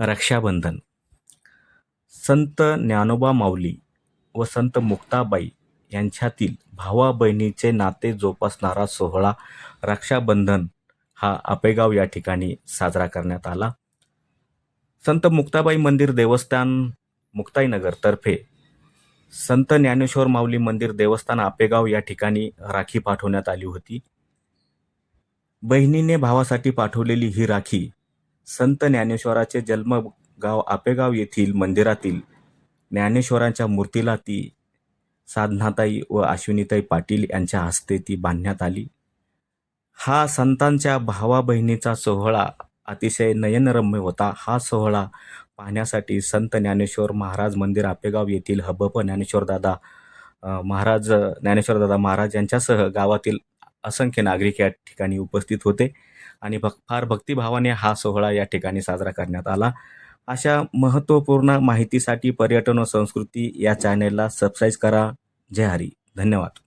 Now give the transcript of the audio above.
रक्षाबंधन. संत ज्ञानोबा माऊली व संत मुक्ताबाई यांच्यातील भावा बहिणीचे नाते जोपासणारा सोहळा रक्षाबंधन हा आपेगाव या ठिकाणी साजरा करण्यात आला. संत मुक्ताबाई मंदिर देवस्थान मुक्ताईनगरतर्फे संत ज्ञानेश्वर माऊली मंदिर देवस्थान आपेगाव या ठिकाणी राखी पाठवण्यात आली होती. बहिणीने भावासाठी पाठवलेली ही राखी संत ज्ञानेश्वराचे जन्मगाव आपेगाव येथील मंदिरातील ज्ञानेश्वरांच्या मूर्तीला ती साधनाताई व अश्विनीताई पाटील यांच्या हस्ते ती बांधण्यात आली. हा संतांच्या भावा बहिणीचा सोहळा अतिशय नयनरम्य होता. हा सोहळा पाहण्यासाठी संत ज्ञानेश्वर महाराज मंदिर आपेगाव येथील हबप ज्ञानेश्वर दादा महाराज ज्ञानेश्वर दादा महाराज यांच्यासह गावातील असंख्य नागरिक या ठिकाणी उपस्थित होते आणि भक फार भक्तिभावाने हा सोहळा या ठिकाणी साजरा करण्यात आला. अशा महत्त्वपूर्ण माहितीसाठी पर्यटन व संस्कृती या चॅनेलला सबस्क्राईब करा. जय हरी. धन्यवाद.